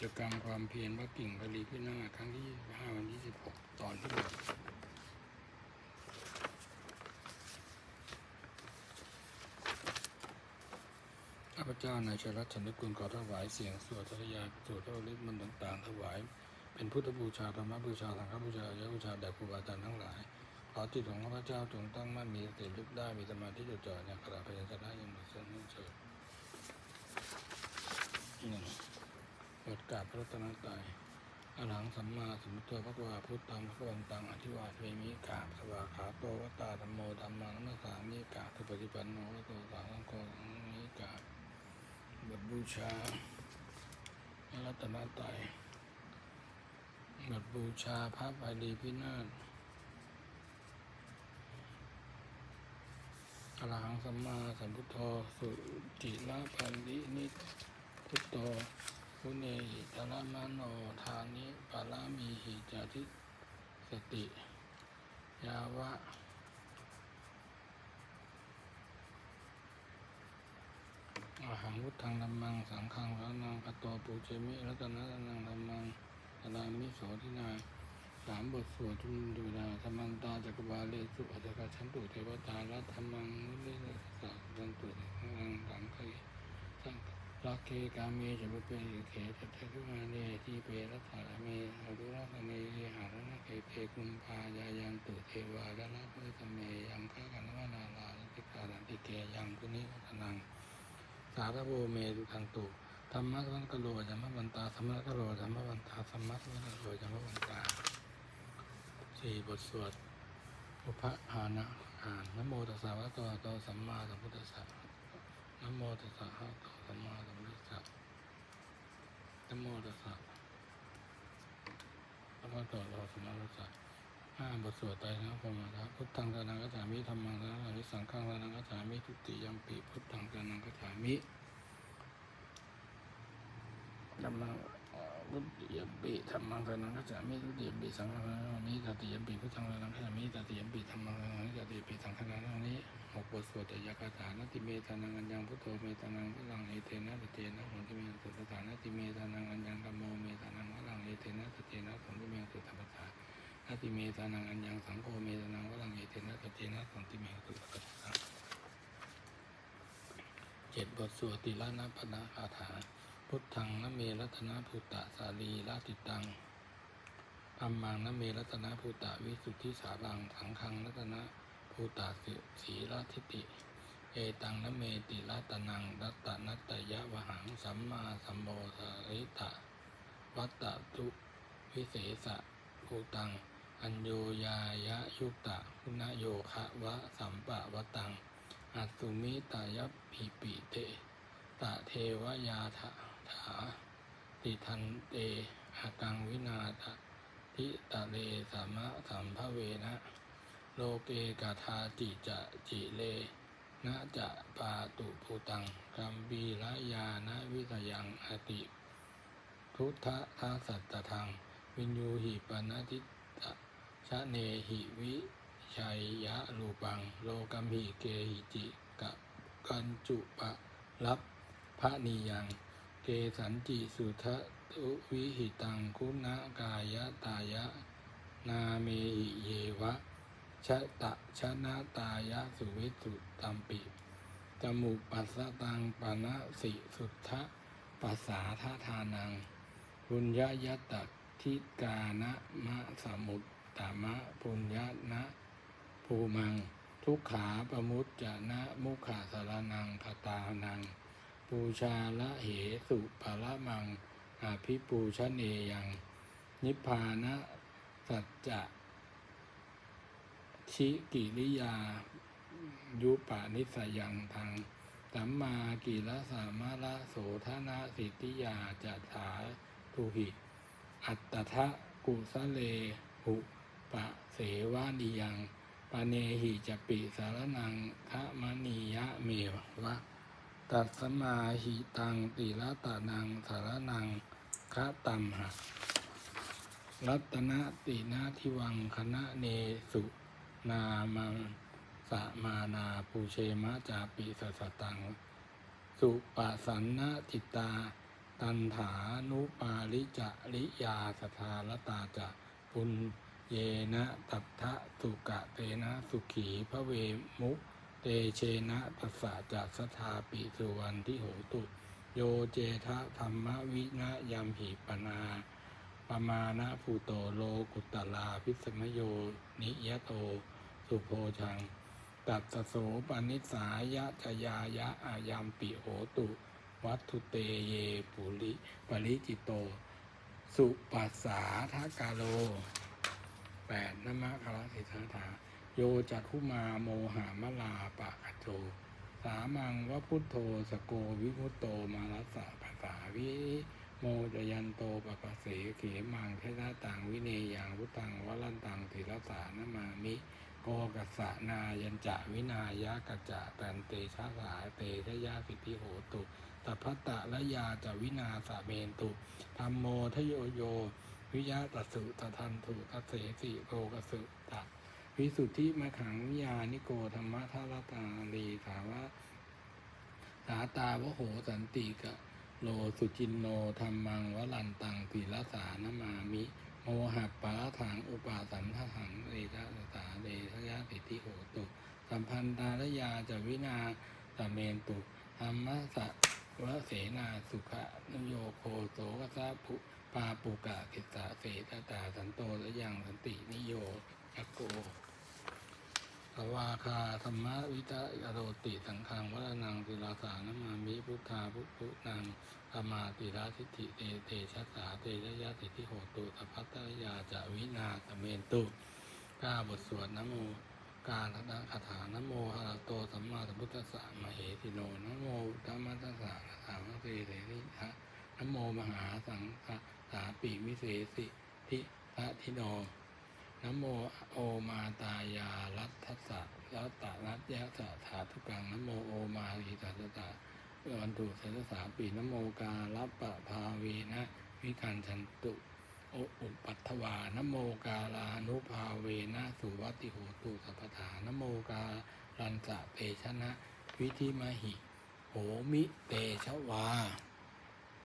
จกรรมความเพียรวัดกิ่งพลีพินาครั้งที่ 25 วันที่ 16 ตอนที่หกข้าพเจ้านายชรัตน์ชนกุลขอถวายเสียงสวดสรยาสวดพระฤทธิ์มนต่างๆ ถวาย เป็นพุทธบูชาธรรมบูชาสังฆบูชายะบูชาแด่ครูบาอาจารย์ทั้งหลายขอจิตของข้าพเจ้าจงตั้งมั่นมีสติลึกได้มีสมาธิจดจ่ออย่างกระดาษพยัญชนะยังหมดเส้นไม่เชิญหนึ่งบทก รัตนตรัยอรหังสัมมาสัมพุทโธพระวาพุทธังพระวันตังอธิวาเทมิกาสวาขาโตวตาธรรมโมธรรมังนัสสามิกาทุปฏิปันโนวตโตสาวกโกนิกาบบทบูชารัตนตรัยบทบูชาพระไตรดีพินาศอรหังสัมมาสัมพุทโธสุจิละพันธินิพุทโธ พุเนหิตระมโนทานิปารามีหิจาทิสติ ยาวะอาหังพุทธังธรรมังสังฆังระนังกตโตปูเชมิรัตนะนังธรรมังสลามิโสทินาสามบทสวดทุนดูดาธรรมันตาจักรวาเลสุอัจฉริชันตุเทวตาแลัทธรรมังมุนิสักจันตุนังสังเคยสั งรักเคกาเมจะบุเปเขตเทตุมาเนทีเปรัตถาเมอรุรักเมหารณเคเพกุมพายายันตุเทวาดาลพุทธเมยังฆากันวนาลาติกาลันติเกยังกุนิวัฒนัง สารโวเมตุทันตุธรรมะวันกโลจัมมวันตาธรรมะกโลจัมมวันตาธรรมะวันกโลจัมมวันตาสี่บทสวดอุปหานะอ่านนโมตัสสะวะตอะระโตสัมมาสัมพุทธัสสะ นะโมตัสสะวะโตสัมมาสัมพุทธัสสะนะโมตัสสะวะโตอะระโตสัมมาสัมพุทธัสสะห้าบทสวดไตรนะพรหมะพุทธังสรนังกัจฉามิธรรมังสรนังกัจฉามิสังฆังสรนังกัจฉามิทุติยัมปิพุทธังสรนังกัจฉามิกำลังพุทธิยมปิธรรมังสนังกัจฉามิทุติยัมปิสังฆังสนังกัจามิตติยัมปิพุทธังสนังกัจฉามิตติยัมปิธรรมังสนังกัจฉามิตติยมปิสังฆังสนังนี้ หกบทสวดแต่ยากาถานติเมตานังอัญญังพุทโธเมตานังพลังเอเทนะสเตนะผลที่เมสุตตานติเมตานังอัญญังกัมโมเมตานังพลังเอเทนะสเตนะผลที่เมสุตตานาติเมตานังอัญญังสังโฆเมตานังพลังเอเทนะสเตนะผลที่เมสุตตาเจ็ดบทสวดติละนาปนาคาถา พุทธังนะเมรัตนะภูตะสาลีลาติตังอัมมังนะเมรัตนะภูตะวิสุทธิสารังสังฆังรัตนะ ภูตะสิสีราทิติ เอตังนะเมติรัตนังรัตนัตยะวหังสัมมาสัมโมสริตะวัตตะทุวิเศษะภูตัง อัญโยยายะยุตตะคุณโยคะวะสัมปะวตังอัสสุมิตายะปิปิเตตะเทวยาถาถาติทันเตอากังวินาทะทิตะเลสามะสัมภเวนะ โลเกกาธาจิจะจิเลนะจะปาตุภูตังกัมบีระยานะวิทยังอติทุทธะทาสัตตทัง วินยูหิปนาทิตะชะเนหิวิชัยยะรูปัง โลกัมหิเกหิจิกะกันจุปะรับพระนิยังเกสันจิสุทะตุวิหิตังคุณากายะตายะ นาเมหิเยวะ ชะตะชนะตายะสุวิสุตตัมปิจมุปัสสตังปนะสิสุทธะปัสสาทาทานังปุญญายตะทิกานะมะสมุตตามะปุญญานะภูมัง ทุกขาประมุตจะนะมุขาสารนังคตานัง ปูชาละเหสุภาละมังอาภิปูชเนยัง นิพพานะสัจจะ ชิกิริยา ยุปานิสยังทางสัมมากิรสามาละโสธนาสิทธิยาจัตถาทุหิอัตตะกุสะเลหุปะเสวานิยังปะเนหิจปิสารนังคะมณียะเมวะตัสมาหิตังติละตานังสารนังคะตัมหะรัตนตินาทิวังคณะเนสุ นามังสะมานาปูเชมะจาปิสสตัง สุปสันนะจิตตา ตันถานุปาลิจาริยาสทาลตาจะปุญเยนะตัทธะสุกะเตนะสุขีพระเวมุเตเชนะตัสสะจัสทาปิสุวรรณที่โหตุโยเจทะธรรมวินะยามหิปนาปมาณะภูโตโลกุตตลาพิสมโยนิยโต สุโพชัง ตัสสโสปนิสายะจยายะอายามปิโหตุ วัตถุเตเยปุริปริจิตโต สุปัสสาทากาโลแปดนมะคารสิทธาถาโยจักขุมาโมหามลาปะกโจสามังวพุทโธสโกวิมุตโตมารัสสะภาษาวิโมจยันโตปะปะเสเขมังเทนาตังวิเนยังวุตังวลันตังติรสานมามิ โกกัสสะนา ยัญจะวินายะกัจจะตันเตชะสาเตชะยาสิทธิโหตุตัพพตตะละยาจะวินาสะเมนตุธรรมโมทโยโย วิยะตัสุตทันตุตเสสิโกกสุตะวิสุทธิมขังยานิโกธรรมะทารตาลีถาวะสาตาวโหสันติกะโลสุจินโนธรรมังวลันตังติลสานมามิ โมหะปะถังอุปาสันทถังเอชะสาเดชยะสิทธิโหตุ สัมพันธารยาจะวินาสเมนตุธรรมะสะวะเสนาสุขะนโยโคโสกสะภุปาปุกะกิสาเสตตาสันโตและยังสันตินิโยจักโกสวาคาธรรมวิตะอโรติสังขังวัฒนังติลาสานมามิพุทธาพุทุนังธรรมาติราทิฏฐิเตเตชัสสาเตยยะสิทธิโหตุสัพพัตตยาจะวินาสเมนตุกล้าบทสวดนโม การทคาถานโมหะระโตสัมมาสัมพุทธัสสะมเหติโนนโมธรรมัสสะนะถามะเตเรนิทะนโมมหาสังฆสาปิมิเสสิทิทะทิโนนโมโอมาตายารัตทัสสะรัตตะรัตยะสะถาทุกังนโมโอมาหิตัสสะวันตุสัสสาปีนโมกาลัปปะภาเวนะวิคันชันตุ ออุปัตถวานโมกาลานุภาเวนะสุวัติโหตุสัพพานะโมกาลันสะเตชนะ วิธิมหิ โหมิเตชวา